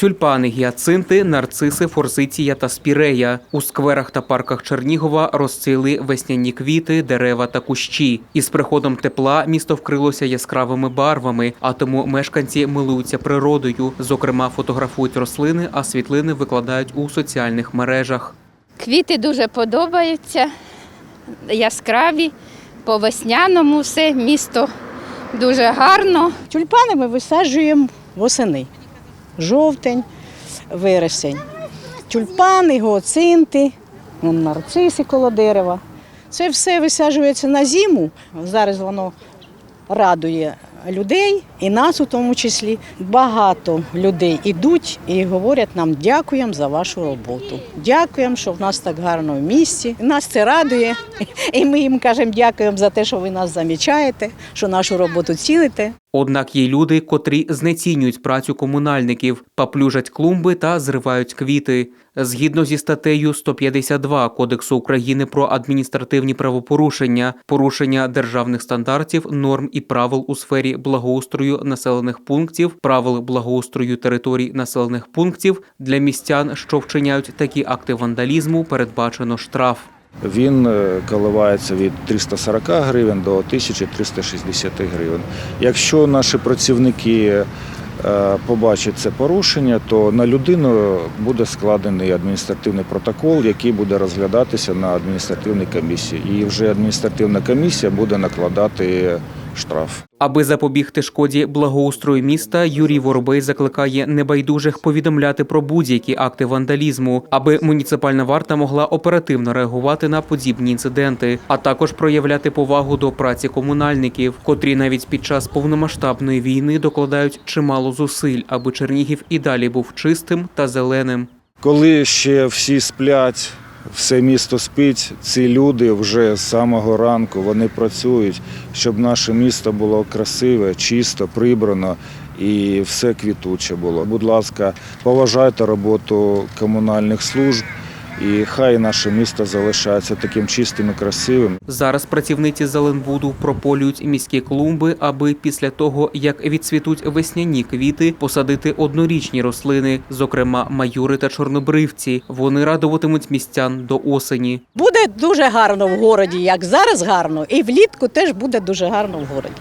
Тюльпани, гіацинти, нарциси, форзиція та спірея. У скверах та парках Чернігова розцвіли весняні квіти, дерева та кущі. Із приходом тепла місто вкрилося яскравими барвами, а тому мешканці милуються природою. Зокрема, фотографують рослини, а світлини викладають у соціальних мережах. Квіти дуже подобаються, яскраві, по весняному все, місто дуже гарно. Тюльпани ми висаджуємо восени. Жовтень, вересень. Тюльпани, гоцинти, нарциси коло дерева. Це все висаджується на зиму. Зараз воно радує людей і нас у тому числі. Багато людей ідуть і говорять нам дякуємо за вашу роботу. Дякуємо, що в нас так гарно в місті. Нас це радує. І ми їм кажемо дякуємо за те, що ви нас замічаєте, що нашу роботу цілите. Однак є люди, котрі знецінюють працю комунальників, паплюжать клумби та зривають квіти. Згідно зі статтею 152 Кодексу України про адміністративні правопорушення, порушення державних стандартів, норм і правил у сфері благоустрою населених пунктів, правил благоустрою територій населених пунктів для містян, що вчиняють такі акти вандалізму, передбачено штраф. Він е, коливається від 340 гривень до 1360 гривень. Якщо наші працівники е, побачать це порушення, то на людину буде складений адміністративний протокол, який буде розглядатися на адміністративній комісії. І вже адміністративна комісія буде накладати штраф. Аби запобігти шкоді благоустрою міста, Юрій Воробей закликає небайдужих повідомляти про будь-які акти вандалізму, аби муніципальна варта могла оперативно реагувати на подібні інциденти, а також проявляти повагу до праці комунальників, котрі навіть під час повномасштабної війни докладають чимало зусиль, аби Чернігів і далі був чистим та зеленим. Коли ще всі сплять, все місто спить, ці люди вже з самого ранку вони працюють, щоб наше місто було красиве, чисто, прибрано і все квітуче було. Будь ласка, поважайте роботу комунальних служб, і хай наше місто залишається таким чистим і красивим. Зараз працівниці Зеленбуду прополюють міські клумби, аби після того, як відцвітуть весняні квіти, посадити однорічні рослини, зокрема маюри та чорнобривці. Вони радуватимуть містян до осені. Буде дуже гарно в городі, як зараз гарно, і влітку теж буде дуже гарно в городі.